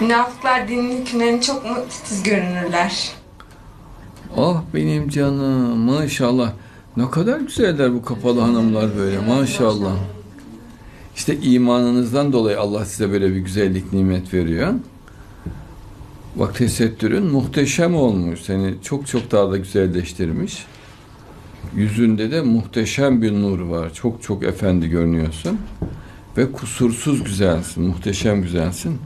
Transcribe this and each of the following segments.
Münafıklar dinin hükümlerini çok mu titiz görünürler. Ah benim canım maşallah. Ne kadar güzeller bu kapalı hanımlar böyle maşallah. İşte imanınızdan dolayı Allah size böyle bir güzellik nimet veriyor. Bak tesettürün muhteşem olmuş. Seni çok çok daha da güzelleştirmiş. Yüzünde de muhteşem bir nur var. Çok çok efendi görünüyorsun. Ve kusursuz güzelsin. Muhteşem güzelsin.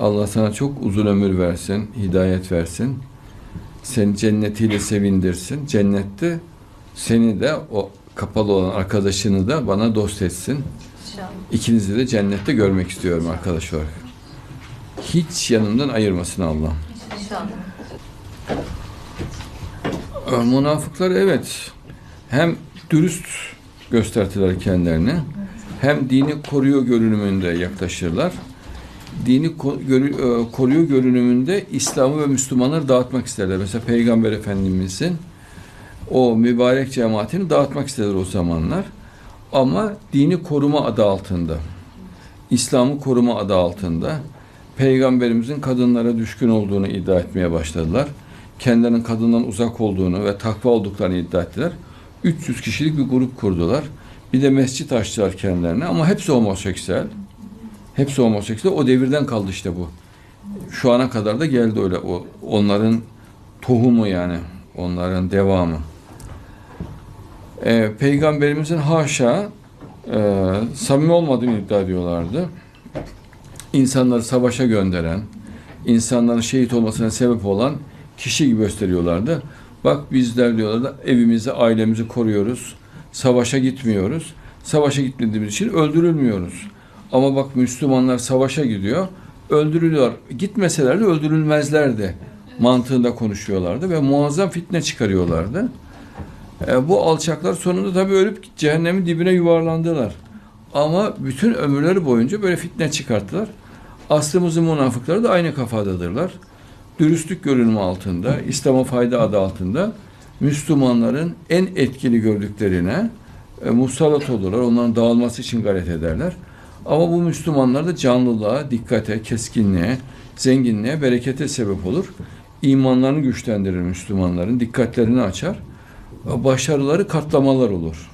Allah sana çok uzun ömür versin. Hidayet versin seni cennetiyle sevindirsin. Cennette seni de o kapalı olan arkadaşını da bana dost etsin. İkinizi de cennette görmek istiyorum arkadaş olarak. Hiç yanımdan ayırmasın Allah. İnşallah. Ee, Münafıklar evet hem dürüst göstertiler kendilerini hem dini koruyor görünümünde yaklaşırlar. Dini e, koruyor görünümünde İslam'ı ve Müslümanları dağıtmak isterler. Mesela Peygamber Efendimizin o mübarek cemaatini dağıtmak istediler o zamanlar. Ama dini koruma adı altında, İslam'ı koruma adı altında Peygamberimizin kadınlara düşkün olduğunu iddia etmeye başladılar. Kendilerinin kadından uzak olduğunu ve takva olduklarını iddia ettiler. 300 kişilik bir grup kurdular. Bir de mescit açtılar kendilerine ama hepsi homoseksüel. Hepsi homoseksüel. O devirden kaldı işte bu. Şu ana kadar da geldi öyle. O, onların tohumu yani. Onların devamı. Ee, Peygamberimizin haşa e, samimi olmadığını iddia ediyorlardı. İnsanları savaşa gönderen, insanların şehit olmasına sebep olan kişi gibi gösteriyorlardı. Bak bizler diyorlardı evimizi, ailemizi koruyoruz. Savaşa gitmiyoruz. Savaşa gitmediğimiz için öldürülmüyoruz. Ama bak Müslümanlar savaşa gidiyor. Öldürülüyor. Gitmeseler de öldürülmezlerdi. Mantığında konuşuyorlardı ve muazzam fitne çıkarıyorlardı. E, bu alçaklar sonunda tabii ölüp cehennemin dibine yuvarlandılar. Ama bütün ömürleri boyunca böyle fitne çıkarttılar. Aslımızın münafıkları da aynı kafadadırlar. Dürüstlük görünümü altında, İslam'a fayda adı altında Müslümanların en etkili gördüklerine e, musallat olurlar. Onların dağılması için gayret ederler. Ama bu Müslümanlar da canlılığa, dikkate, keskinliğe, zenginliğe, berekete sebep olur. İmanlarını güçlendirir Müslümanların, dikkatlerini açar. Başarıları katlamalar olur.